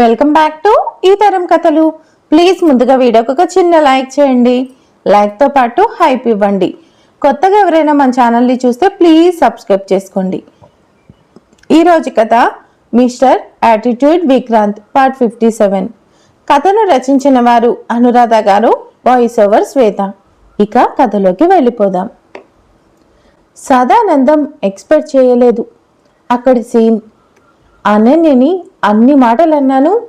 Welcome back to ఈ తరం కథలు. ప్లీజ్ ముందుగా వీడియోకి ఒక చిన్న లైక్ చేయండి. లైక్తో పాటు హైప్ ఇవ్వండి. కొత్తగా ఎవరైనా మన ఛానల్ని చూస్తే ప్లీజ్ సబ్స్క్రైబ్ చేసుకోండి. ఈరోజు కథ mister attitude Vikrant part fifty seven కథను రచించిన వారు అనురాధ గారు వాయిస్ ఓవర్ శ్వేత. ఇక కథలోకి వెళ్ళిపోదాం. సదానందం ఎక్స్పెక్ట్ చేయలేదు. అక్కడి సీన్ అనన్యని అన్ని మాటలు అన్నాను.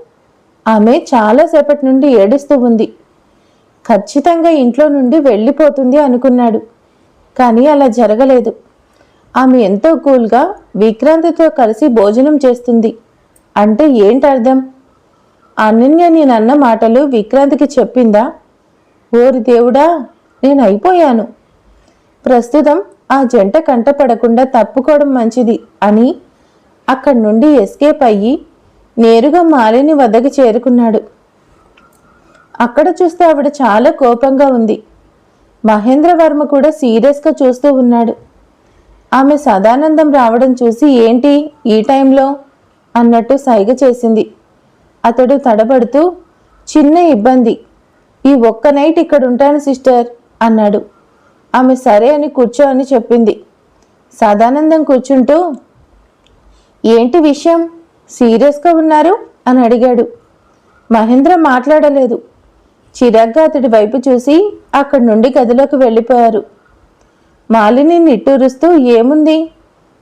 ఆమె చాలాసేపటి నుండి ఏడుస్తూ ఉంది. ఖచ్చితంగా ఇంట్లో నుండి వెళ్ళిపోతుంది అనుకున్నాడు కానీ అలా జరగలేదు. ఆమె ఎంతో కూల్గా విక్రాంతితో కలిసి భోజనం చేస్తుంది. అంటే ఏంటి అర్థం అనన్య నేనన్న మాటలు విక్రాంతికి చెప్పిందా? ఓరి దేవుడా నేను అయిపోయాను. ప్రస్తుతం ఆ జంట కంటపడకుండా తప్పుకోవడం మంచిది అని అక్కడి నుండి ఎస్కేప్ అయ్యి నేరుగా మాలిని వద్దకి చేరుకున్నాడు. అక్కడ చూస్తే ఆవిడ చాలా కోపంగా ఉంది. మహేంద్రవర్మ కూడా సీరియస్గా చూస్తూ ఉన్నాడు. ఆమె సదానందం రావడం చూసి ఏంటి ఈ టైంలో? అన్నట్టు సైగ చేసింది. అతడు తడబడుతూ చిన్న ఇబ్బంది. ఈ ఒక్క నైట్ ఇక్కడ ఉంటాను సిస్టర్ అన్నాడు. ఆమె సరే అని కూర్చో అని చెప్పింది. సదానందం కూర్చుంటూ ఏంటి విషయం? సీరియస్గా ఉన్నారు? అని అడిగాడు. మహేంద్ర మాట్లాడలేదు. చిరాగ్గా అతడి వైపు చూసి అక్కడి నుండి గదిలోకి వెళ్ళిపోయారు. మాలిని నిట్టూరుస్తూ ఏముంది?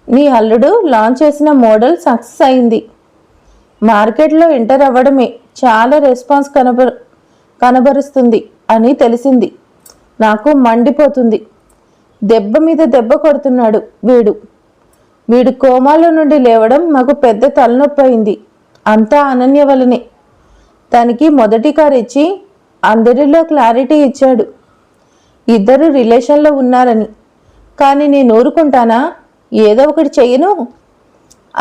నీ అల్లుడు లాంచ్ చేసిన మోడల్ సక్సెస్ అయింది. మార్కెట్లో ఎంటర్ అవ్వడమే చాలా రెస్పాన్స్ కనబ కనబరుస్తుంది అని తెలిసింది. నాకు మండిపోతుంది. దెబ్బ మీద దెబ్బ కొడుతున్నాడు వీడు. వీడు కోమాలో నుండి లేవడం మాకు పెద్ద తలనొప్పి అయింది అంతా అనన్య వలనే. తనకి మొదటి కారు ఇచ్చి అందరిలో క్లారిటీ ఇచ్చాడు. ఇద్దరు రిలేషన్లో ఉన్నారని. కానీ నేను ఊరుకుంటానా? ఏదో ఒకటి చెయ్యను?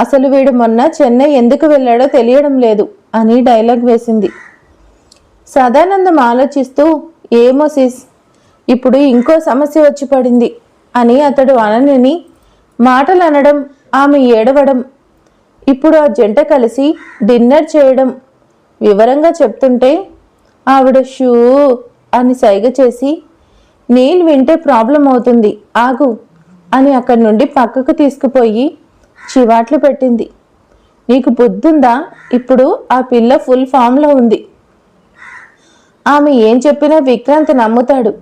అసలు వీడు మొన్న చెన్నై ఎందుకు వెళ్ళాడో తెలియడం లేదు అని డైలాగ్ వేసింది. సదానందం ఆలోచిస్తూ ఏమో సిస్ ఇప్పుడు ఇంకో సమస్య వచ్చి పడింది అని అతడు అనన్యని మాటలు అనడం ఆమె ఏడవడం. ఇప్పుడు ఆ జంట కలిసి డిన్నర్ చేయడం. వివరంగా చెప్తుంటే ఆవిడ షూ అని సైగ చేసి నేను వింటే ప్రాబ్లం అవుతుంది ఆగు అని అక్కడి నుండి పక్కకు తీసుకుపోయి చివాట్లు పెట్టింది. నీకు బుద్ధుందా? ఇప్పుడు ఆ పిల్ల ఫుల్ ఫామ్లో ఉంది. ఆమె ఏం చెప్పినా విక్రాంత్ నమ్ముతాడు.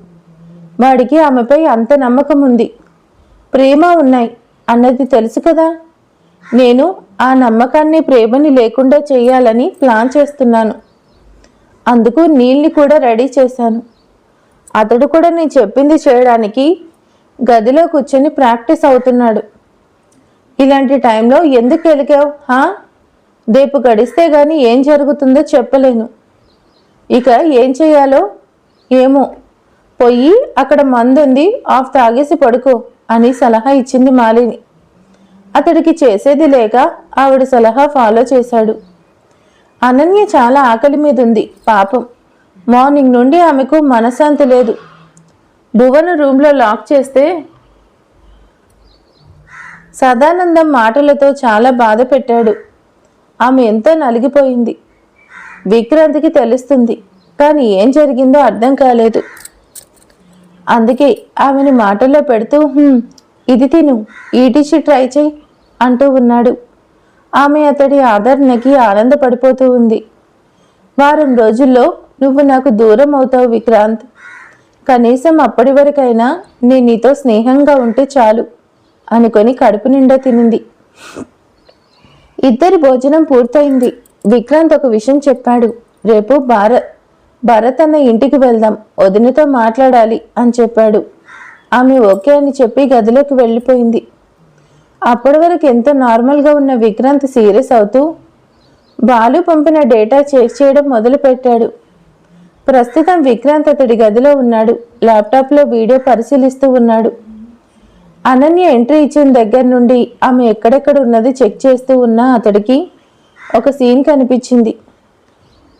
వాడికి ఆమెపై అంత నమ్మకం ఉంది ప్రేమ ఉన్నాయి. అన్నది తెలుసు కదా. నేను ఆ నమ్మకాన్ని ప్రేమని లేకుండా చేయాలని ప్లాన్ చేస్తున్నాను. అందుకు నీళ్ళని కూడా రెడీ చేశాను. అతడు కూడా నేను చెప్పింది చేయడానికి గదిలో కూర్చొని ప్రాక్టీస్ అవుతున్నాడు. ఇలాంటి టైంలో ఎందుకు వెలిగావు హా? రేపు గడిస్తే కానీ ఏం జరుగుతుందో చెప్పలేను. ఇక ఏం చేయాలో ఏమో. పోయి అక్కడ మందుంది ఆఫ్ తాగేసి పడుకో. అని సలహా ఇచ్చింది మాలిని. అతడికి చేసేది లేక ఆవిడ సలహా ఫాలో చేశాడు. అనన్య చాలా ఆకలి మీద ఉంది పాపం. మార్నింగ్ నుండి ఆమెకు మనశ్శాంతి లేదు. భువన రూమ్లో లాక్ చేస్తే సదానందం మాటలతో చాలా బాధ పెట్టాడు. ఆమె ఎంతో నలిగిపోయింది. విక్రాంతికి తెలుస్తుంది కానీ ఏం జరిగిందో అర్థం కాలేదు. అందుకే ఆమెను మాటల్లో పెడుతూ ఇది తిను ఈ డిష్ ట్రై చేయి అంటూ ఉన్నాడు. ఆమె అతడి ఆదరణకి ఆనందపడిపోతూ ఉంది. వారం రోజుల్లో నువ్వు నాకు దూరం అవుతావు విక్రాంత్. కనీసం అప్పటి వరకైనా నేను నీతో స్నేహంగా ఉంటే చాలు అనుకొని కడుపు నిండా తినింది. ఇద్దరి భోజనం పూర్తయింది. విక్రాంత్ ఒక విషయం చెప్పాడు. రేపు భారత్ భరత్ అన్న ఇంటికి వెళ్దాం వదినతో మాట్లాడాలి అని చెప్పాడు. ఆమె ఓకే అని చెప్పి గదిలోకి వెళ్ళిపోయింది. అప్పటి వరకు ఎంతో నార్మల్గా ఉన్న విక్రాంత్ సీరియస్ అవుతూ బాలు పంపిన డేటా చెక్ చేయడం మొదలుపెట్టాడు. ప్రస్తుతం విక్రాంత్ అతడి గదిలో ఉన్నాడు ల్యాప్టాప్లో వీడియో పరిశీలిస్తూ ఉన్నాడు. అనన్య ఎంట్రీ ఇచ్చిన దగ్గర నుండి ఆమె ఎక్కడెక్కడ ఉన్నది చెక్ చేస్తూ ఉన్న అతడికి ఒక సీన్ కనిపించింది.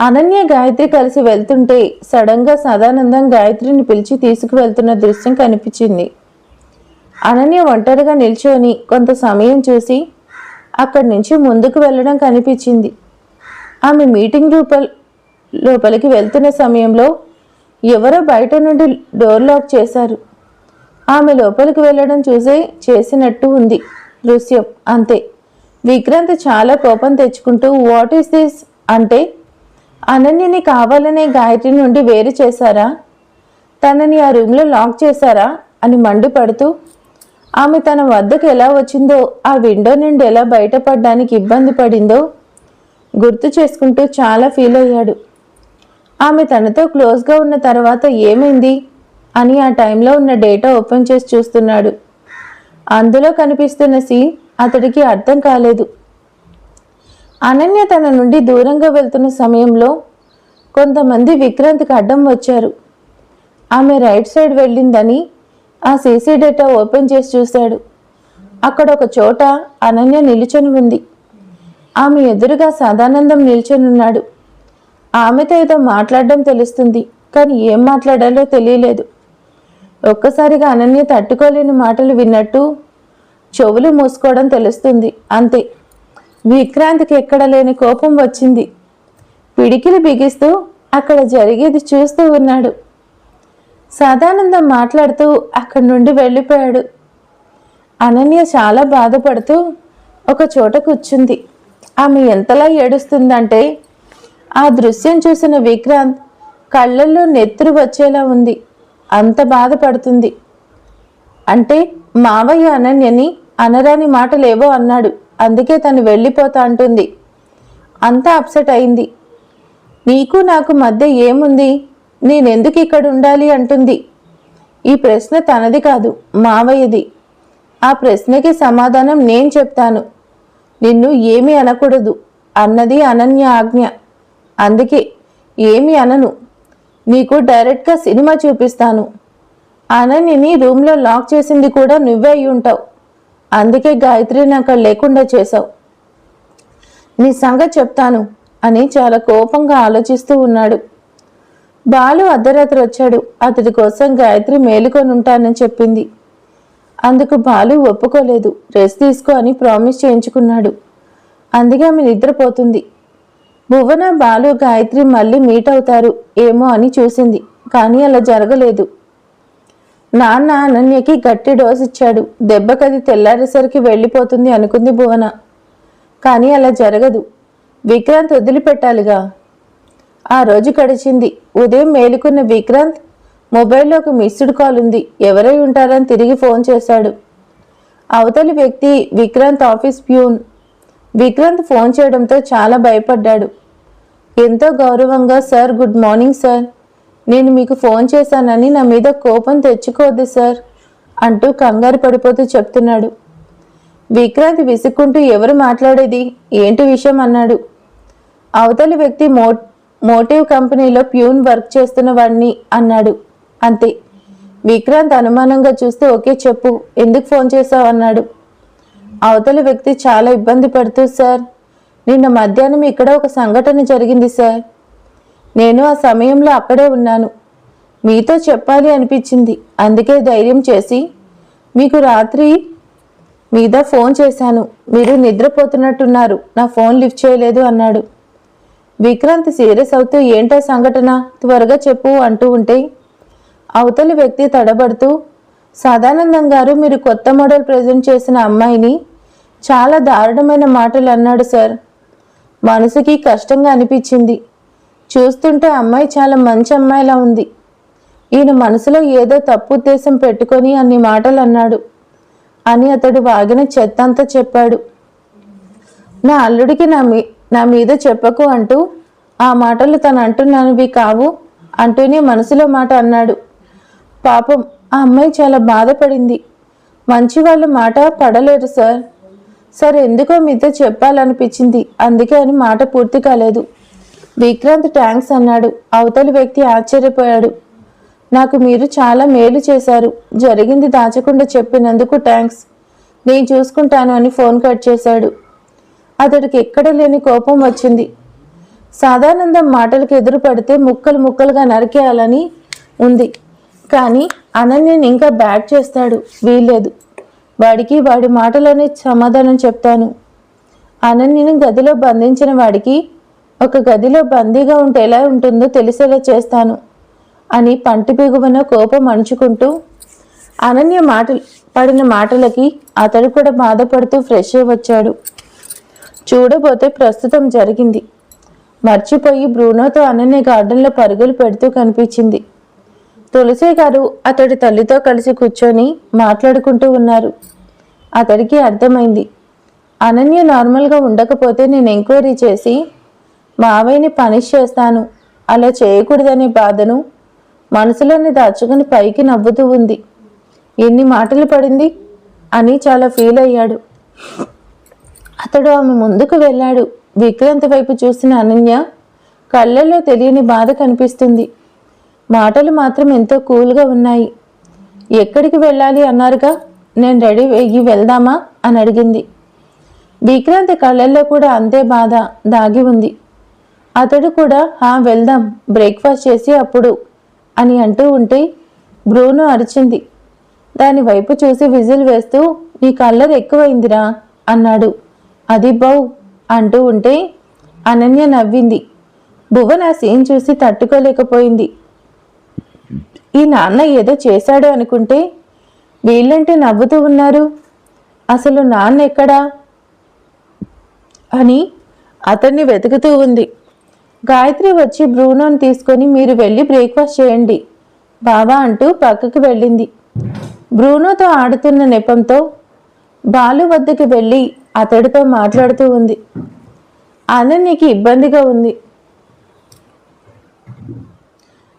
అనన్య గాయత్రి కలిసి వెళ్తుంటే సడన్గా సదానందం గాయత్రిని పిలిచి తీసుకువెళ్తున్న దృశ్యం కనిపించింది. అనన్య ఒంటరిగా నిల్చొని కొంత సమయం చూసి అక్కడి నుంచి ముందుకు వెళ్ళడం కనిపించింది. ఆమె మీటింగ్ రూపల్ లోపలికి వెళ్తున్న సమయంలో ఎవరో బయట నుండి డోర్ లాక్ చేశారు. ఆమె లోపలికి వెళ్ళడం చూసే చేసినట్టు ఉంది దృశ్యం. అంతే. విక్రాంత్ చాలా కోపం తెచ్చుకుంటూ వాట్ ఈస్ దిస్? అంటే అనన్యని కావాలనే గాయత్రి నుండి వేరు చేశారా? తనని ఆ రూమ్లో లాక్ చేశారా? అని మండిపడుతూ ఆమె తన వద్దకు ఎలా వచ్చిందో ఆ విండో నుండి ఎలా బయటపడడానికి ఇబ్బంది పడిందో గుర్తు చేసుకుంటూ చాలా ఫీల్ అయ్యాడు. ఆమె తనతో క్లోజ్గా ఉన్న తర్వాత ఏమైంది అని ఆ టైంలో ఉన్న డేటా ఓపెన్ చేసి చూస్తున్నాడు. అందులో కనిపిస్తున్న సీన్ అతడికి అర్థం కాలేదు. అనన్య తన నుండి దూరంగా వెళ్తున్న సమయంలో కొంతమంది విక్రాంత్కి అడ్డం వచ్చారు. ఆమె రైట్ సైడ్ వెళ్ళిందని ఆ సీసీ డేటా ఓపెన్ చేసి చూశాడు. అక్కడ ఒక చోట అనన్య నిలుచొని ఉంది. ఆమె ఎదురుగా సదానందం నిల్చొనున్నాడు ఆమెతో ఏదో మాట్లాడడం తెలుస్తుంది కానీ ఏం మాట్లాడాలో తెలియలేదు. ఒక్కసారిగా అనన్య తట్టుకోలేని మాటలు విన్నట్టు చెవులు మూసుకోవడం తెలుస్తుంది అంతే. విక్రాంతికి ఎక్కడ లేని కోపం వచ్చింది. పిడికిలు బిగిస్తూ అక్కడ జరిగేది చూస్తూ ఉన్నాడు. సదానందం మాట్లాడుతూ అక్కడి నుండి వెళ్ళిపోయాడు. అనన్య చాలా బాధపడుతూ ఒక చోట కూర్చుంది. ఆమె ఎంతలా ఏడుస్తుందంటే ఆ దృశ్యం చూసిన విక్రాంత్ కళ్ళల్లో నెత్తురు వచ్చేలా ఉంది. అంత బాధపడుతుంది. అంటే మావయ్య అనన్యని అనరాని మాటలేవో అన్నాడు. అందుకే తను వెళ్ళిపోతా అంటుంది. అంతా అప్సెట్ అయింది. నీకు నాకు మధ్య ఏముంది? నేనెందుకు ఇక్కడ ఉండాలి అంటుంది. ఈ ప్రశ్న తనది కాదు మావయ్యది. ఆ ప్రశ్నకి సమాధానం నేను చెప్తాను. నిన్ను ఏమీ అనకూడదు అన్నది అనన్య ఆజ్ఞ. అందుకే ఏమి అనను. నీకు డైరెక్ట్గా సినిమా చూపిస్తాను. అనన్యని రూమ్లో లాక్ చేసింది కూడా నువ్వే అయి ఉంటావు అందుకే గాయత్రిని అక్కడ లేకుండా చేశావు. నీ సంగతి చెప్తాను అని చాలా కోపంగా ఆలోచిస్తూ ఉన్నాడు. బాలు అర్ధరాత్రి వచ్చాడు. అతడి కోసం గాయత్రి మేలుకొని ఉంటానని చెప్పింది. అందుకు బాలు ఒప్పుకోలేదు. రెస్ట్ తీసుకో అని ప్రామిస్ చేయించుకున్నాడు. అందుకే ఆమె నిద్రపోతుంది. భువన బాలు గాయత్రి మళ్ళీ మీట్ అవుతారు. ఏమో అని చూసింది. కానీ అలా జరగలేదు. నాన్న అనన్యకి గట్టి డోస్ ఇచ్చాడు. దెబ్బకది తెల్లారేసరికి వెళ్ళిపోతుంది అనుకుంది భువన. కానీ అలా జరగదు. విక్రాంత్ వదిలిపెట్టాలిగా. ఆ రోజు గడిచింది. ఉదయం మేలుకున్న విక్రాంత్ మొబైల్లో ఒక మిస్డ్ కాల్ ఉంది. ఎవరై ఉంటారని తిరిగి ఫోన్ చేశాడు. అవతలి వ్యక్తి Vikrant office peon. Vikrant phone చేయడంతో చాలా భయపడ్డాడు. ఎంతో గౌరవంగా సార్ గుడ్ మార్నింగ్ సార్. నేను మీకు ఫోన్ చేశానని నా మీద కోపం తెచ్చుకోవద్దు సార్ అంటూ కంగారు పడిపోతూ చెప్తున్నాడు. విక్రాంత్ విసుక్కుంటూ ఎవరు మాట్లాడేది? ఏంటి విషయం? అన్నాడు. అవతలి వ్యక్తి మో మోటివ్ కంపెనీలో ప్యూన్ వర్క్ చేస్తున్న వాడిని అన్నాడు. అంతే. విక్రాంత్ అనుమానంగా చూస్తూ ఓకే చెప్పు. ఎందుకు ఫోన్ చేశావు? అన్నాడు. అవతలి వ్యక్తి చాలా ఇబ్బంది పడుతూ సార్ నిన్న మధ్యాహ్నం ఇక్కడ ఒక సంఘటన జరిగింది సార్. నేను ఆ సమయంలో అక్కడే ఉన్నాను. మీతో చెప్పాలి అనిపించింది. అందుకే ధైర్యం చేసి మీకు రాత్రి మీద ఫోన్ చేశాను. మీరు నిద్రపోతున్నట్టున్నారు. నా ఫోన్ లిఫ్ట్ చేయలేదు అన్నాడు. విక్రాంత్ సీరియస్ అవుతూ ఏంటా సంఘటన? త్వరగా చెప్పు అంటూ ఉంటే అవతలి వ్యక్తి తడబడుతూ సదానందం గారు మీరు కొత్త మోడల్ ప్రజెంట్ చేసిన అమ్మాయిని చాలా దారుణమైన మాటలు అన్నాడు సార్. మనసుకి కష్టంగా అనిపించింది. చూస్తుంటే అమ్మాయి చాలా మంచి అమ్మాయిలా ఉంది. ఈయన మనసులో ఏదో తప్పు ఉద్దేశం పెట్టుకొని అన్ని మాటలు అన్నాడు. అని అతడు వాగిన చెత్త అంతా చెప్పాడు. నా అల్లుడికి నా మీ నా మీద చెప్పకు అంటూ ఆ మాటలు తను అంటున్నానివి కావు అంటూనే మనసులో మాట అన్నాడు. పాపం ఆ అమ్మాయి చాలా బాధపడింది. మంచి వాళ్ళ మాట పడలేరు సార్. సార్ ఎందుకో మీతో చెప్పాలనిపించింది. అందుకే అని మాట పూర్తి కాలేదు. విక్రాంత్ ట్యాంక్స్ అన్నాడు. అవతలి వ్యక్తి ఆశ్చర్యపోయాడు. నాకు మీరు చాలా మేలు చేశారు. జరిగింది దాచకుండా చెప్పినందుకు ట్యాంక్స్ నేను చూసుకుంటాను అని ఫోన్ కట్ చేశాడు. అతడికి ఎక్కడ లేని కోపం వచ్చింది. సాదానందం మాటలకు ఎదురు పడితే ముక్కలు ముక్కలుగా నరికేయాలని ఉంది. కానీ అనన్యని ఇంకా బ్యాట్ చేస్తాడు. వీల్లేదు. వాడికి వాడి మాటలోనే సమాధానం చెప్తాను. అనన్యని గదిలో బంధించిన వాడికి ఒక గదిలో బందీగా ఉంటే ఎలా ఉంటుందో తెలిసేలా చేస్తాను అని పంటి బిగువన కోపం అణుచుకుంటూ అనన్య మాటలు పడిన మాటలకి అతడు కూడా బాధపడుతూ ఫ్రెష్ అయి వచ్చాడు. చూడబోతే ప్రస్తుతం జరిగింది. మర్చిపోయి బ్రూనోతో అనన్య గార్డెన్లో పరుగులు పెడుతూ కనిపించింది. తులసి గారు అతడి తల్లితో కలిసి కూర్చొని మాట్లాడుకుంటూ ఉన్నారు. అతడికి అర్థమైంది. అనన్య నార్మల్గా ఉండకపోతే నేను ఎంక్వైరీ చేసి మావయ్యని పనిష్ చేస్తాను. అలా చేయకూడదనే బాధను మనసులోని దాచుకుని పైకి నవ్వుతూ ఉంది. ఎన్ని మాటలు పడింది? అని చాలా ఫీల్ అయ్యాడు. అతడు ఆమె ముందుకు వెళ్ళాడు. విక్రాంతి వైపు చూసిన అనన్య కళ్ళల్లో తెలియని బాధ కనిపిస్తుంది. మాటలు మాత్రం ఎంతో కూల్గా ఉన్నాయి. ఎక్కడికి వెళ్ళాలి అన్నారుగా? నేను రెడీ అయ్యి వెళ్దామా? అని అడిగింది. విక్రాంతి కళ్ళల్లో కూడా అంతే బాధ దాగి ఉంది. అతడు కూడా హా వెళ్దాం బ్రేక్ఫాస్ట్ చేసి అప్పుడు అని అంటూ ఉంటే బ్రూను అరిచింది. దాని వైపు చూసి విజిల్ వేస్తూ నీ కల్లర్ ఎక్కువైందిరా అన్నాడు. అది బౌ అంటూ ఉంటే అనన్య నవ్వింది. భువన్ ఆ సీన్ చూసి తట్టుకోలేకపోయింది. ఈ నాన్న ఏదో చేశాడు అనుకుంటే వీళ్ళంటే నవ్వుతూ ఉన్నారు. అసలు నాన్న ఎక్కడా? అని అతన్ని వెతుకుతూ ఉంది. గాయత్రి వచ్చి బ్రూనోని తీసుకొని మీరు వెళ్ళి బ్రేక్ఫాస్ట్ చేయండి. బాబా అంటూ పక్కకి వెళ్ళింది. బ్రూనోతో ఆడుతున్న నెపంతో బాలు వద్దకు వెళ్ళి అతడితో మాట్లాడుతూ ఉంది. అనన్యకి ఇబ్బందిగా ఉంది.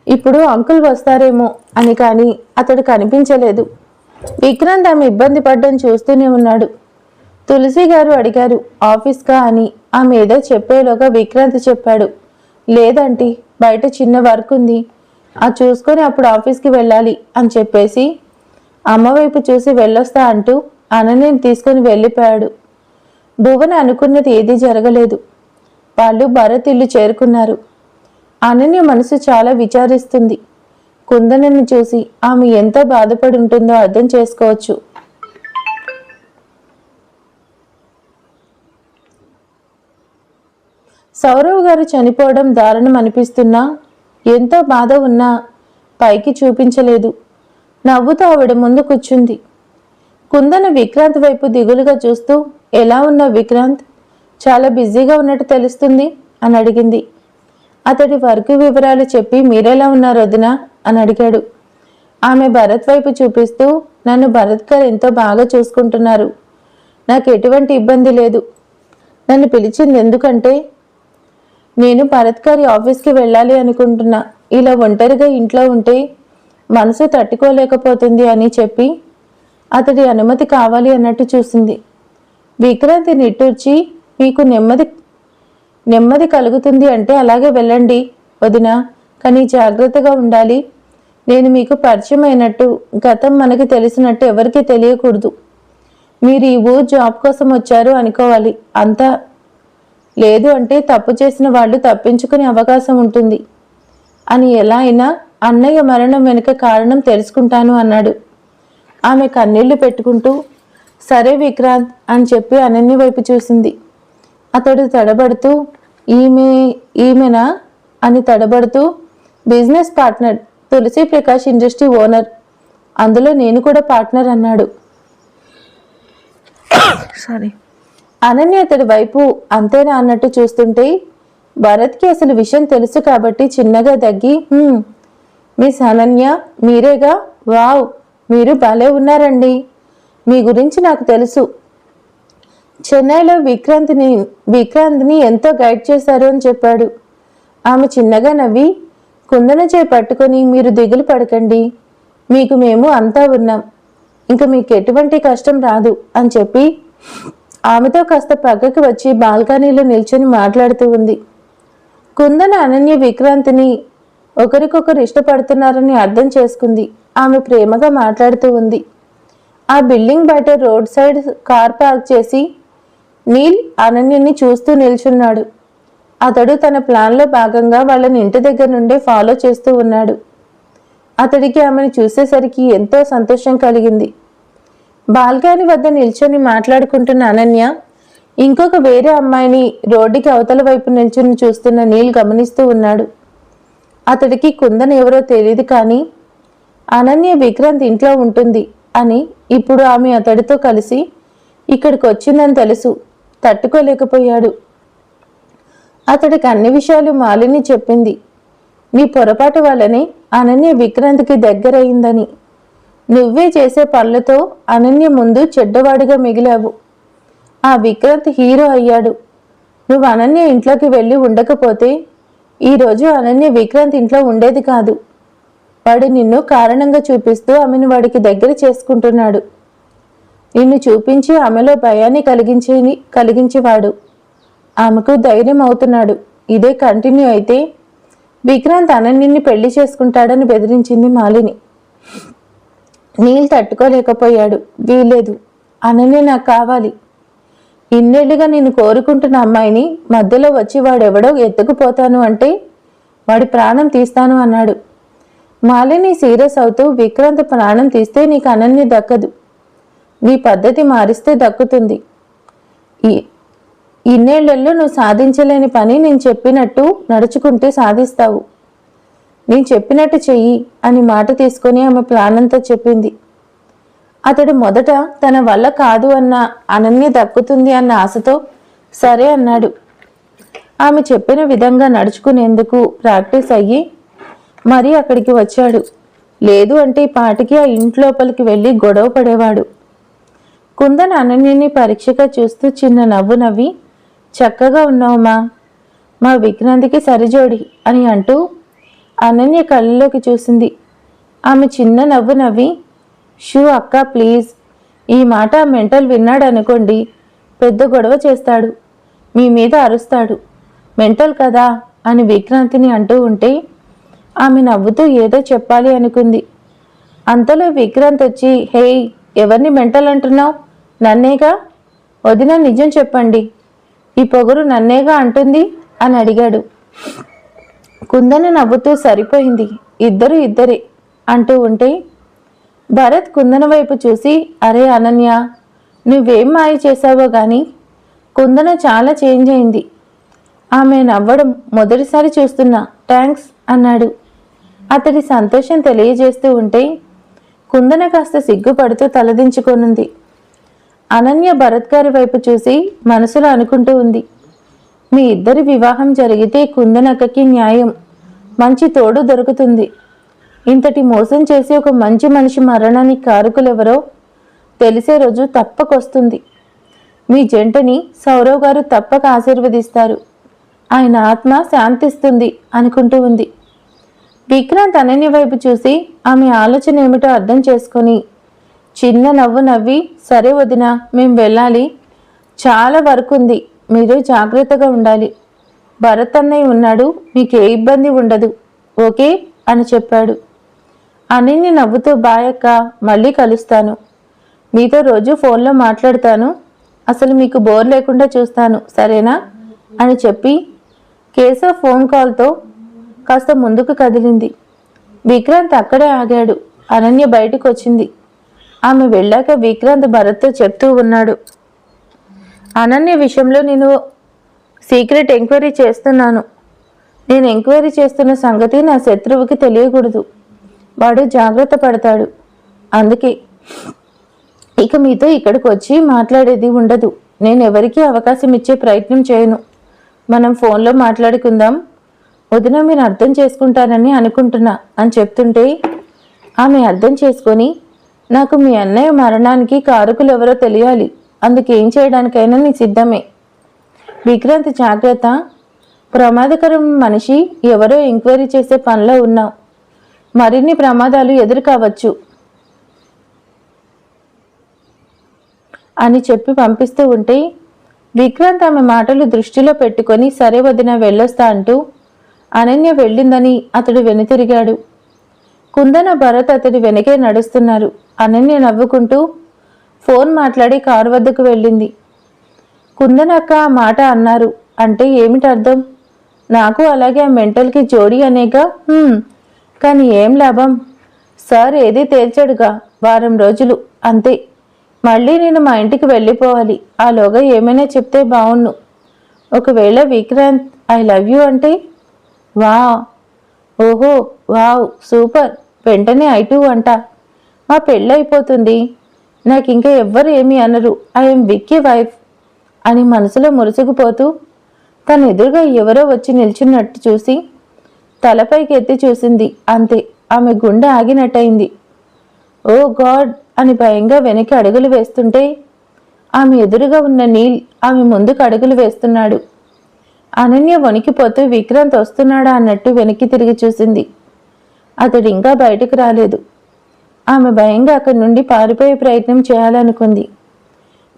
ఇప్పుడు అంకుల్ వస్తారేమో అని కానీ అతడు కనిపించలేదు. విక్రాంత్ ఆమె ఇబ్బంది పడ్డం చూస్తూనే ఉన్నాడు. తులసి గారు అడిగారు ఆఫీస్గా అని ఆమె ఏదో చెప్పేలోగా విక్రాంత్ చెప్పాడు. లేదంటీ బయట చిన్న వర్క్ ఉంది. అది చూసుకొని అప్పుడు ఆఫీస్కి వెళ్ళాలి అని చెప్పేసి అమ్మవైపు చూసి వెళ్ళొస్తా అంటూ అనన్యని తీసుకొని వెళ్ళిపోయాడు. భువన అనుకున్నది ఏదీ జరగలేదు. వాళ్ళు భరత్ ఇల్లు చేరుకున్నారు. అనన్య మనసు చాలా విచారిస్తుంది. కుందనని చూసి ఆమె ఎంత బాధపడి ఉంటుందో అర్థం చేసుకోవచ్చు. సౌరవ్ గారు చనిపోవడం దారుణం అనిపిస్తున్నా ఎంతో బాధ ఉన్నా పైకి చూపించలేదు. నవ్వుతూ ఆవిడ ముందు కూర్చుంది. కుందన విక్రాంత్ వైపు దిగులుగా చూస్తూ ఎలా ఉన్నా విక్రాంత్? చాలా బిజీగా ఉన్నట్టు తెలుస్తుంది? అని అడిగింది. అతడి వర్క్ వివరాలు చెప్పి మీరెలా ఉన్నారు వదిన? అని అడిగాడు. ఆమె భరత్ వైపు చూపిస్తూ నన్ను భరత్ గారు ఎంతో బాగా చూసుకుంటున్నారు. నాకు ఎటువంటి ఇబ్బంది లేదు. నన్ను పిలిచింది ఎందుకంటే నేను భరత్ గారి ఆఫీస్కి వెళ్ళాలి అనుకుంటున్నా. ఇలా ఒంటరిగా ఇంట్లో ఉంటే మనసు తట్టుకోలేకపోతుంది అని చెప్పి అతడి అనుమతి కావాలి అన్నట్టు చూసింది. విక్రాంతి నిట్టూర్చి మీకు నెమ్మది నెమ్మది కలుగుతుంది అంటే అలాగే వెళ్ళండి వదిన. కానీ జాగ్రత్తగా ఉండాలి. నేను మీకు పరిచయం అయినట్టు గతం మనకి తెలిసినట్టు ఎవరికీ తెలియకూడదు. మీరు ఈ ఊరు జాబ్ కోసం వచ్చారు అనుకోవాలి. అంతా లేదు అంటే తప్పు చేసిన వాళ్ళు తప్పించుకునే అవకాశం ఉంటుంది. అని ఎలా అయినా అన్నయ్య మరణం వెనుక కారణం తెలుసుకుంటాను అన్నాడు. ఆమె కన్నీళ్ళు పెట్టుకుంటూ సరే విక్రాంత్ అని చెప్పి అనన్య వైపు చూసింది. అతడు తడబడుతూ ఈమె ఈమెనా? అని తడబడుతూ business partner Tulasi Prakash industry owner అందులో నేను కూడా పార్ట్నర్ అన్నాడు. సారీ. అనన్య అతడి వైపు అంతేనా అన్నట్టు చూస్తుంటే భరత్కి అసలు విషయం తెలుసు కాబట్టి చిన్నగా దగ్గి మిస్ అనన్య మీరేగా? వావ్ మీరు భలే ఉన్నారండి. మీ గురించి నాకు తెలుసు. చెన్నైలో విక్రాంత్ని విక్రాంత్ని ఎంతో గైడ్ చేశారు అని చెప్పాడు. ఆమె చిన్నగా నవ్వి కుందన చేయి పట్టుకొని మీరు దిగులు పడకండి. మీకు మేము అంతా ఉన్నాం. ఇంకా మీకు ఎటువంటి కష్టం రాదు అని చెప్పి ఆమెతో కాస్త పక్కకి వచ్చి బాల్కనీలో నిల్చొని మాట్లాడుతూ ఉంది. కుందన అనన్య విక్రాంతిని ఒకరికొకరు ఇష్టపడుతున్నారని అర్థం చేసుకుంది. ఆమె ప్రేమగా మాట్లాడుతూ ఉంది. ఆ బిల్డింగ్ బయట రోడ్ సైడ్ కార్ పార్క్ చేసి నీల్ అనన్యని చూస్తూ నిల్చున్నాడు. అతడు తన ప్లాన్లో భాగంగా వాళ్ళని ఇంటి దగ్గర నుండే ఫాలో చేస్తూ ఉన్నాడు. అతడికి ఆమెను చూసేసరికి ఎంతో సంతోషం కలిగింది. బాల్కనీ వద్ద నిల్చొని మాట్లాడుకుంటున్న అనన్య ఇంకొక వేరే అమ్మాయిని రోడ్డుకి అవతల వైపు నిల్చుని చూస్తున్న నీల్ గమనిస్తూ ఉన్నాడు. అతడికి కుందన్ ఎవరో తెలియదు కానీ అనన్య విక్రాంత్ ఇంట్లో ఉంటుంది అని ఇప్పుడు ఆమె అతడితో కలిసి ఇక్కడికి వచ్చిందని తెలుసు తట్టుకోలేకపోయాడు. అతడికి అన్ని విషయాలు మాలిని చెప్పింది. నీ పొరపాటు వల్లనే అనన్య విక్రాంత్కి దగ్గరయిందని. నువ్వే చేసే పనులతో అనన్య ముందు చెడ్డవాడిగా మిగిలావు. ఆ విక్రాంత్ హీరో అయ్యాడు. నువ్వు అనన్య ఇంట్లోకి వెళ్ళి ఉండకపోతే ఈరోజు అనన్య విక్రాంత్ ఇంట్లో ఉండేది కాదు. వాడు నిన్ను కారణంగా చూపిస్తూ ఆమెను వాడికి దగ్గర చేసుకుంటున్నాడు. నిన్ను చూపించి ఆమెలో భయాన్ని కలిగించే కలిగించేవాడు. ఆమెకు ధైర్యం అవుతున్నాడు. ఇదే కంటిన్యూ అయితే విక్రాంత్ అనన్యని పెళ్ళి చేసుకుంటాడని బెదిరించింది మాలిని. నీళ్ళు తట్టుకోలేకపోయాడు. వీల్లేదు. అనన్య నాకు కావాలి. ఇన్నేళ్ళుగా నేను కోరుకుంటున్న అమ్మాయిని మధ్యలో వచ్చి వాడెవడో ఎత్తుకుపోతాను అంటే వాడి ప్రాణం తీస్తాను అన్నాడు. మాలిని సీరియస్ అవుతూ విక్రాంత్ ప్రాణం తీస్తే నీకు అనన్య దక్కదు. నీ పద్ధతి మారిస్తే దక్కుతుంది. ఇన్నేళ్ళలో నువ్వు సాధించలేని పని నేను చెప్పినట్టు నడుచుకుంటే సాధిస్తావు. నేను చెప్పినట్టు చెయ్యి అని మాట తీసుకొని ఆమె ప్లాన్ అంతా చెప్పింది. అతడు మొదట తన వల్ల కాదు అన్న అనన్య దక్కుతుంది అన్న ఆశతో సరే అన్నాడు. ఆమె చెప్పిన విధంగా నడుచుకునేందుకు ప్రాక్టీస్ అయ్యి మరీ అక్కడికి వచ్చాడు. లేదు అంటే ఈ పాటికి ఆ ఇంట్లోపలికి వెళ్ళి గొడవ పడేవాడు. కుందన్ అనన్యని పరీక్షగా చూస్తూ చిన్న నవ్వు నవ్వి చక్కగా ఉన్నావుమా మా విక్రాంతికి సరిజోడి అని అంటూ అనన్య కళ్ళలోకి చూసింది. ఆమె చిన్న నవ్వు నవ్వి షూ అక్క ప్లీజ్. ఈ మాట మెంటల్ విన్నాడు అనుకోండి పెద్ద గొడవ చేస్తాడు. మీ మీద అరుస్తాడు. మెంటల్ కదా? అని విక్రాంతిని అంటూ ఉంటే ఆమె నవ్వుతూ ఏదో చెప్పాలి అనుకుంది. అంతలో విక్రాంత్ వచ్చి హేయ్ ఎవరిని మెంటల్ అంటున్నావు? నన్నేగా? వదిన నిజం చెప్పండి. ఈ పొగరు నన్నేగా అంటుంది? అని అడిగాడు. కుందన నవ్వుతూ సరిపోయింది. ఇద్దరు ఇద్దరే అంటూ ఉంటే భరత్ కుందన వైపు చూసి అరే అనన్య నువ్వేం మాయ చేశావో గాని కుందన చాలా చేంజ్ అయింది. ఆమె నవ్వడం మొదటిసారి చూస్తున్నా. థ్యాంక్స్ అన్నాడు. అతడి సంతోషం తెలియజేస్తూ ఉంటే కుందన కాస్త సిగ్గుపడుతూ తలదించుకొనుంది. అనన్య భరత్ గారి వైపు చూసి మనసులో అనుకుంటూ ఉంది. మీ ఇద్దరి వివాహం జరిగితే కుందనక్కకి న్యాయం. మంచి తోడు దొరుకుతుంది. ఇంతటి మోసం చేసి ఒక మంచి మనిషి మరణానికి కారకులెవరో తెలిసే రోజు తప్పకొస్తుంది. మీ జంటని సౌరవ్ గారు తప్పక ఆశీర్వదిస్తారు. ఆయన ఆత్మ శాంతిస్తుంది అనుకుంటూ ఉంది. విక్రాంత్ అనన్య వైపు చూసి ఆమె ఆలోచన ఏమిటో అర్థం చేసుకొని చిన్న నవ్వు నవ్వి సరే వదిన మేము వెళ్ళాలి. చాలా వర్క్ ఉంది. మీరు జాగ్రత్తగా ఉండాలి. భరత్ అన్నయ్య ఉన్నాడు మీకు ఏ ఇబ్బంది ఉండదు ఓకే? అని చెప్పాడు. అనన్య నవ్వుతూ బాయక్క మళ్ళీ కలుస్తాను. మీతో రోజు ఫోన్లో మాట్లాడతాను. అసలు మీకు బోర్ లేకుండా చూస్తాను సరేనా? అని చెప్పి కేశవ్ ఫోన్ కాల్తో కాస్త ముందుకు కదిలింది. విక్రాంత్ అక్కడే ఆగాడు. అనన్య బయటకు వచ్చింది ఆమె వెళ్ళాక విక్రాంత్ భరత్తో చెప్తూ ఉన్నాడు. అనన్య విషయంలో నేను సీక్రెట్ ఎంక్వైరీ చేస్తున్నాను. నేను ఎంక్వైరీ చేస్తున్న సంగతి నా శత్రువుకి తెలియకూడదు. వాడు జాగ్రత్త పడతాడు. అందుకే ఇక మీతో ఇక్కడికి వచ్చి మాట్లాడేది ఉండదు. నేను ఎవరికీ అవకాశం ఇచ్చే ప్రయత్నం చేయను. మనం ఫోన్లో మాట్లాడుకుందాం. వదిన మీరు అర్థం చేసుకుంటారని అనుకుంటున్నా అని చెప్తుంటే ఆమె అర్థం చేసుకొని నాకు మీ అన్నయ్య మరణానికి కారకులు ఎవరో తెలియాలి. అందుకేం చేయడానికైనా నీ సిద్ధమే. విక్రాంత్ జాగ్రత్త. ప్రమాదకరం మనిషి ఎవరో ఎంక్వైరీ చేసే పనిలో ఉన్నావు. మరిన్ని ప్రమాదాలు ఎదురు కావచ్చు. అని చెప్పి పంపిస్తూ ఉంటే విక్రాంత్ ఆమె మాటలు దృష్టిలో పెట్టుకొని సరే వదిన వెళ్ళొస్తా అంటూ అనన్య వెళ్ళిందని అతడు వెనుతిరిగాడు. కుందన భరత్ అతడి వెనకే నడుస్తున్నారు. అనన్య నవ్వుకుంటూ ఫోన్ మాట్లాడి కారు వద్దకు వెళ్ళింది. కుందనక్క ఆ మాట అన్నారు. అంటే ఏమిటి అర్థం నాకు అలాగే ఆ మెంటల్కి జోడి అనేక కానీ ఏం లాభం? సార్ ఏది తేల్చాడుగా? వారం రోజులు. అంతే. మళ్ళీ నేను మా ఇంటికి వెళ్ళిపోవాలి. ఆలోగా ఏమైనా చెప్తే బావుణ్ణు ఒకవేళ విక్రాంత్ ఐ లవ్ యూ అంటే? వా ఓహో వావ్ సూపర్. వెంటనే ఐటూ అంట. మా పెళ్ళైపోతుంది నాకు ఇంకా ఎవ్వరు ఏమీ అనరు. ఐఎమ్ విక్కీ వైఫ్ అని మనసులో మురుసుకుపోతూ తన ఎదురుగా ఎవరో వచ్చి నిల్చున్నట్టు చూసి తలపైకి ఎత్తి చూసింది. అంతే ఆమె గుండె ఆగినట్టయింది. ఓ గాడ్ అని భయంగా వెనక్కి అడుగులు వేస్తుంటే ఆమె ఎదురుగా ఉన్న నీల్ ఆమె ముందుకు అడుగులు వేస్తున్నాడు. అనన్య వణికిపోతూ విక్రాంత్ వస్తున్నాడా? అన్నట్టు వెనక్కి తిరిగి చూసింది. అతడు ఇంకా బయటకు రాలేదు. ఆమె భయంగా అక్కడి నుండి పారిపోయే ప్రయత్నం చేయాలనుకుంది.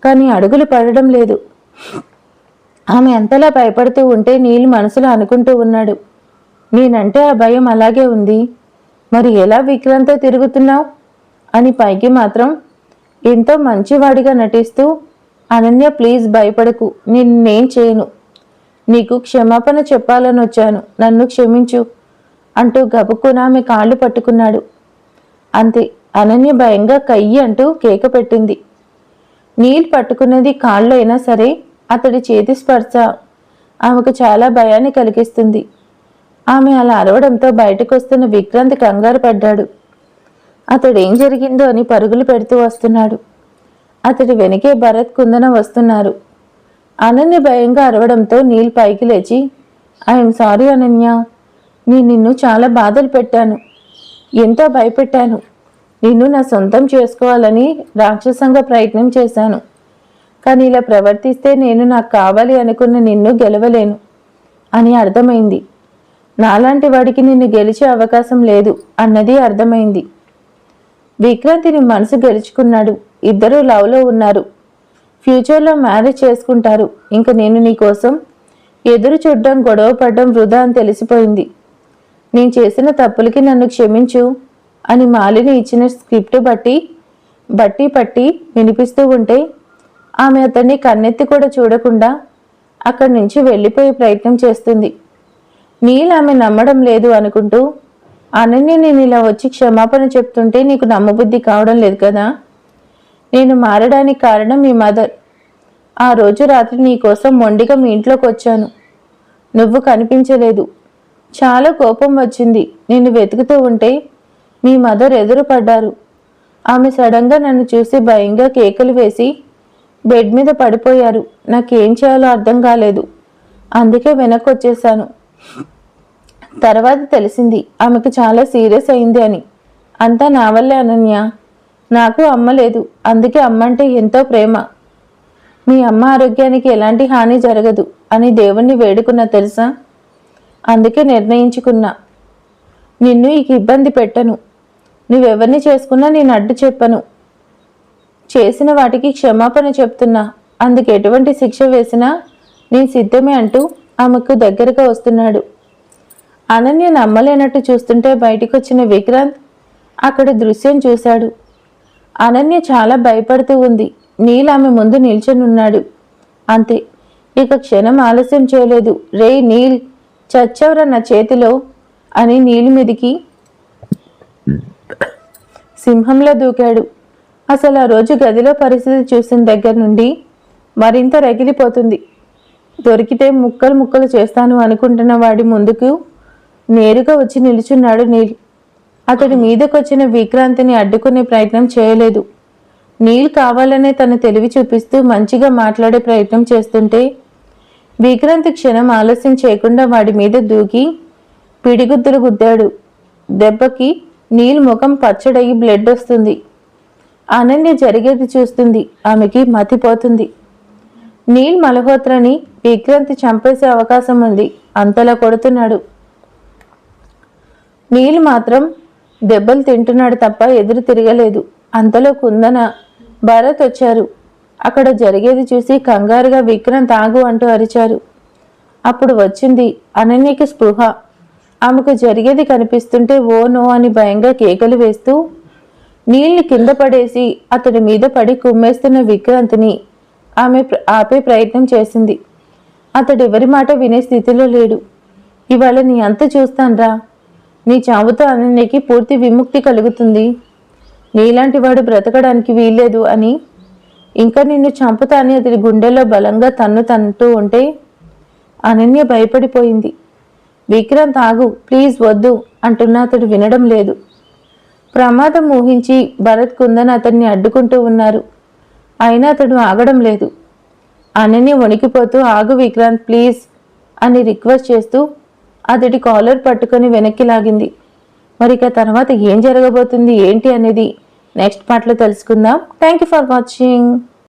కానీ అడుగులు పడడం లేదు. ఆమె ఎంతలా భయపడుతూ ఉంటే నీళ్ళు మనసులో అనుకుంటూ ఉన్నాడు. నేనంటే ఆ భయం అలాగే ఉంది. మరి ఎలా విక్రాంతో తిరుగుతున్నావు? అని పైకి మాత్రం ఎంతో మంచివాడిగా నటిస్తూ అనన్య ప్లీజ్ భయపడకు నిన్నేం చేయను. నీకు క్షమాపణ చెప్పాలని వచ్చాను నన్ను క్షమించు అంటూ గబుక్కున ఆమె కాళ్ళు పట్టుకున్నాడు. అంతే అనన్య భయంగా కయ్యి అంటూ కేక పెట్టింది. నీళ్ళు పట్టుకున్నది కాళ్ళు అయినా సరే అతడి చేతి స్పర్శ ఆమెకు చాలా భయాన్ని కలిగిస్తుంది. ఆమె అలా అరవడంతో బయటకు వస్తున్న విక్రాంత్ కంగారు పడ్డాడు. అతడు ఏం జరిగిందో అని పరుగులు పెడుతూ వస్తున్నాడు. అతడి వెనకే భరత్ కుందన వస్తున్నారు. అనన్య భయంగా అరవడంతో నీల్ పైకి లేచి ఐఎమ్ సారీ అనన్య. నేను నిన్ను చాలా బాధలు పెట్టాను. ఎంతో భయపెట్టాను. నిన్ను నా సొంతం చేసుకోవాలని రాక్షసంగా ప్రయత్నం చేశాను. కానీ ఇలా ప్రవర్తిస్తే నేను నాకు కావాలి అనుకున్న నిన్ను గెలవలేను అని అర్థమైంది. నాలాంటి వాడికి నిన్ను గెలిచే అవకాశం లేదు అన్నది అర్థమైంది. విక్రాంతిని మనసు గెలుచుకున్నాడు. ఇద్దరు లవ్లో ఉన్నారు. ఫ్యూచర్లో మ్యారేజ్ చేసుకుంటారు. ఇంక నేను నీకోసం ఎదురు చూడడం గొడవ పడడం వృధా అని తెలిసిపోయింది. నేను చేసిన తప్పులకి నన్ను క్షమించు. అని మాలిని ఇచ్చిన స్క్రిప్ట్ బట్టి బట్టి పట్టి వినిపిస్తూ ఉంటే ఆమె అతన్ని కన్నెత్తి కూడా చూడకుండా అక్కడి నుంచి వెళ్ళిపోయే ప్రయత్నం చేస్తుంది. నీళ్ళు ఆమె నమ్మడం లేదు అనుకుంటూ అనన్య నేను ఇలా వచ్చి క్షమాపణ చెప్తుంటే నీకు నమ్మబుద్ధి కావడం లేదు కదా? నేను మారడానికి కారణం మీ మదర్. ఆ రోజు రాత్రి నీ కోసం మొండిగా మీ ఇంట్లోకి వచ్చాను. నువ్వు కనిపించలేదు. చాలా కోపం వచ్చింది. నిన్ను వెతుకుతూ ఉంటే మీ మదర్ ఎదురుపడ్డారు. ఆమె సడన్గా నన్ను చూసి భయంగా కేకలు వేసి బెడ్ మీద పడిపోయారు. నాకేం చేయాలో అర్థం కాలేదు. అందుకే వెనక్కి వచ్చేసాను తర్వాత తెలిసింది ఆమెకు చాలా సీరియస్ అయింది అని. అంతా నా వల్లే అనన్య. నాకు అమ్మ లేదు. అందుకే అమ్మ అంటే ఎంతో ప్రేమ. మీ అమ్మ ఆరోగ్యానికి ఎలాంటి హాని జరగదు అని దేవుణ్ణి వేడుకున్నా తెలుసా? అందుకే నిర్ణయించుకున్నా. నిన్ను ఇక ఇబ్బంది పెట్టను. నువ్వెవరిని చేసుకున్నా నేను అడ్డు చెప్పను. చేసిన వాటికి క్షమాపణ చెప్తున్నా. అందుకు ఎటువంటి శిక్ష వేసినా నేను సిద్ధమే అంటూ ఆమెకు దగ్గరగా వస్తున్నాడు. అనన్య నమ్మలేనట్టు చూస్తుంటే బయటికి వచ్చిన విక్రాంత్ అక్కడ దృశ్యం చూశాడు. అనన్య చాలా భయపడుతూ ఉంది. నీల్ ఆమె ముందు నిల్చొనున్నాడు. అంతే. ఇక క్షణం ఆలస్యం చేయలేదు. రే నీల్ చచ్చవరా నా చేతిలో అని నీలి మీదికి సింహంలో దూకాడు. అసలు ఆ రోజు గదిలో పరిస్థితి చూసిన దగ్గర నుండి మరింత రగిలిపోతుంది. దొరికితే ముక్కలు ముక్కలు చేస్తాను అనుకుంటున్న వాడి ముందుకు నేరుగా వచ్చి నిలుచున్నాడు నీల్. అతడి మీదకొచ్చిన విక్రాంతిని అడ్డుకునే ప్రయత్నం చేయలేదు. నీల్ కావాలనే తన తెలివి చూపిస్తూ మంచిగా మాట్లాడే ప్రయత్నం చేస్తుంటే విక్రాంతి క్షణం ఆలస్యం చేయకుండా వాడి మీద దూకి పిడిగుద్దులు గుద్దాడు. దెబ్బకి నీల్ ముఖం పచ్చడయి బ్లడ్ వస్తుంది. అనన్య జరిగేది చూస్తుంది. ఆమెకి మతిపోతుంది నీల్ మల్హోత్రని విక్రాంతి చంపేసే అవకాశం ఉంది. అంతలా కొడుతున్నాడు. నీల్ మాత్రం దెబ్బలు తింటున్నాడు తప్ప ఎదురు తిరగలేదు. అంతలో కుందన భరత్ వచ్చారు. అక్కడ జరిగేది చూసి కంగారుగా విక్రాంత్ ఆగు అంటూ అరిచారు. అప్పుడు వచ్చింది అనన్యకి స్పృహ. ఆమెకు జరిగేది కనిపిస్తుంటే ఓ నో అని భయంగా కేకలు వేస్తూ నీళ్ళు కింద పడేసి అతడి మీద పడి కుమ్మేస్తున్న విక్రాంతిని ఆమె ఆపే ప్రయత్నం చేసింది. అతడు ఎవరి మాట వినే స్థితిలో లేడు. ఇవాళ నీ అంత చూస్తాన్రా. నీ చావుతో అనన్యకి పూర్తి విముక్తి కలుగుతుంది. నీలాంటి వాడు బ్రతకడానికి వీల్లేదు అని ఇంకా నిన్ను చంపుతాని అతడి గుండెలో బలంగా తన్ను తన్నుతూ ఉంటే అనన్య భయపడిపోయింది. విక్రాంత్ ఆగు ప్లీజ్ వద్దు అంటున్నా అతడు వినడం లేదు. ప్రమాదం ఊహించి భరత్ కుందన్ అతన్ని అడ్డుకుంటూ ఉన్నారు. అయినా అతడు ఆగడం లేదు. అనని వణికిపోతూ ఆగు విక్రాంత్ ప్లీజ్ అని రిక్వెస్ట్ చేస్తూ అతడి కాలర్ పట్టుకొని వెనక్కి లాగింది. మరి ఇక తర్వాత ఏం జరగబోతుంది ఏంటి అనేది నెక్స్ట్ పాటలో తెలుసుకుందాం. Thank you for watching.